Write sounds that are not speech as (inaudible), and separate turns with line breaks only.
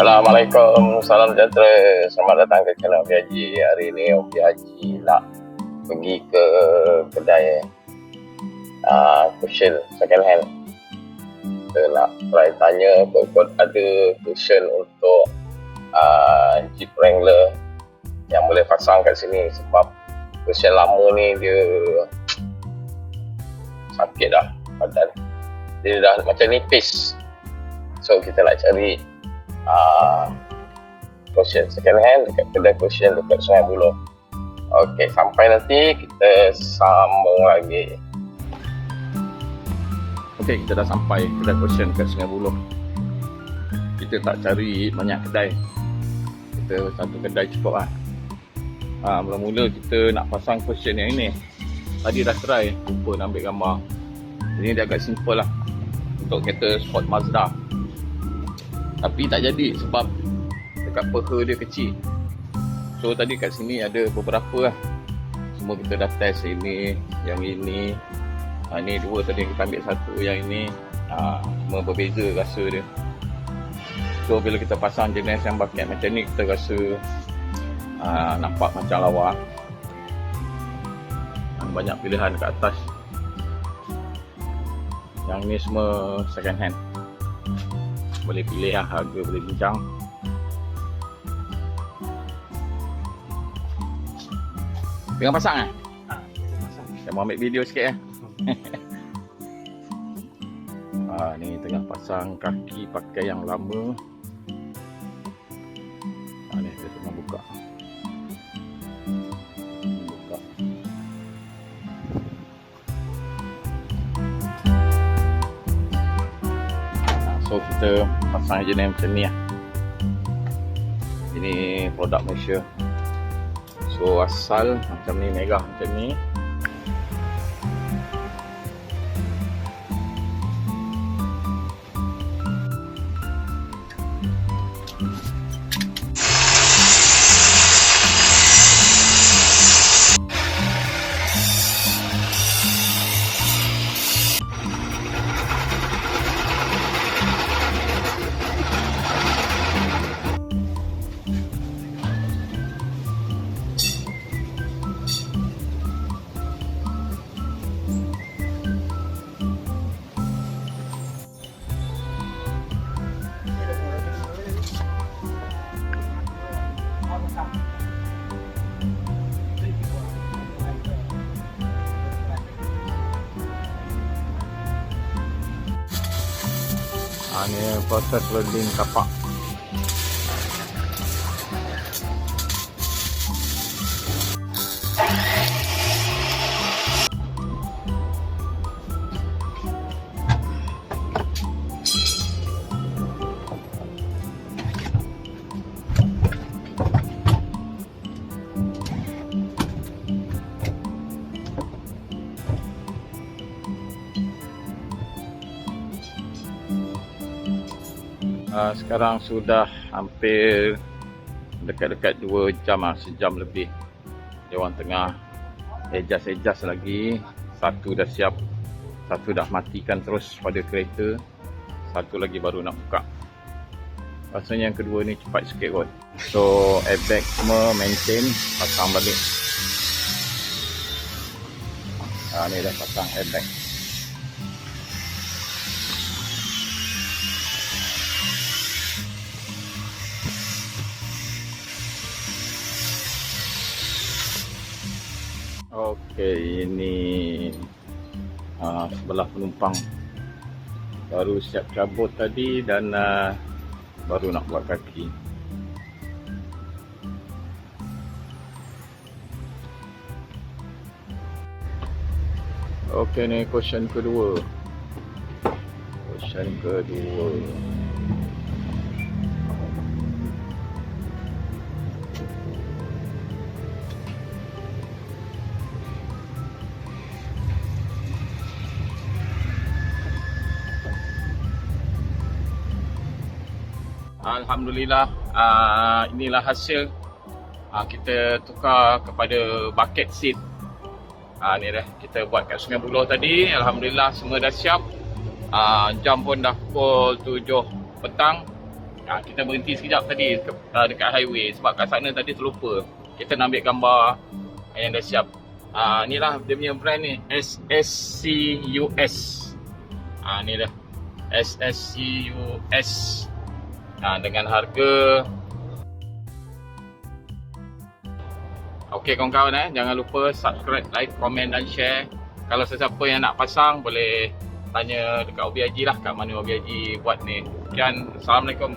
Assalamualaikum, salam sejahtera. Selamat datang ke channel Obi Haji. Hari ini Obi Haji nak pergi ke kedai uh, cushion second hand. Kita nak try tanya kot ada cushion untuk uh, Jeep Wrangler yang boleh pasang kat sini sebab cushion lama ni dia sakit dah badan. Dia dah macam nipis. So kita nak cari cushion second hand dekat kedai cushion dekat Sungai Buloh. Okey, sampai nanti kita sambung lagi. Okey, kita dah sampai kedai cushion dekat Sungai Buloh. Kita tak cari banyak kedai. Kita satu kedai cukup lah. Ha, mula-mula kita nak pasang cushion yang ini. Tadi dah try, lupa nak ambil gambar. Ini dia agak simple lah. Untuk kereta sport Mazda. Tapi tak jadi sebab dekat peha dia kecil. So tadi kat sini ada beberapa lah. Semua kita dah test ini, yang ini. Ha, ni dua tadi kita ambil satu, yang ini. Ha, semua berbeza rasa dia. So bila kita pasang jenis yang bucket macam ni kita rasa ha, nampak macam lawa. Banyak pilihan kat atas. Yang ni semua second hand boleh pilih lah harga boleh bincang Tengah pasang eh? Ha, Saya mau ambil video sikit eh. ha, (laughs) ni tengah pasang kaki pakai yang lama. Ha, ni saya tengah. Buka. So kita pasang je ni macam ni lah. Ini produk Malaysia. So asal macam ni merah macam ni. Ha, ni proses welding kapak. Uh, sekarang sudah hampir dekat-dekat 2 jam lah, sejam lebih. Orang tengah adjust-adjust lagi. Satu dah siap, satu dah matikan terus pada kereta. Satu lagi baru nak buka. Rasanya yang kedua ni cepat sikit kot. So airbag semua maintain, pasang balik. Ha, ni dah pasang airbag. Okey, ini uh, sebelah penumpang baru siap cabut tadi dan uh, baru nak buat kaki. Okey, ni question kedua. Question kedua. Alhamdulillah uh, inilah hasil uh, kita tukar kepada bucket seat uh, ni dah kita buat kat Sungai Buloh tadi Alhamdulillah semua dah siap uh, jam pun dah pukul 7 petang Ha, kita berhenti sekejap tadi ke, uh, dekat highway sebab kat sana tadi terlupa. Kita nak ambil gambar yang dah siap. Ah ni lah dia punya brand ni SSCUS. Ah ni dah SSCUS. Ah dengan harga Okey kawan-kawan eh jangan lupa subscribe, like, komen dan share. Kalau sesiapa yang nak pasang boleh tanya dekat OBIG lah kat mana OBIG buat ni. Sekian. Assalamualaikum.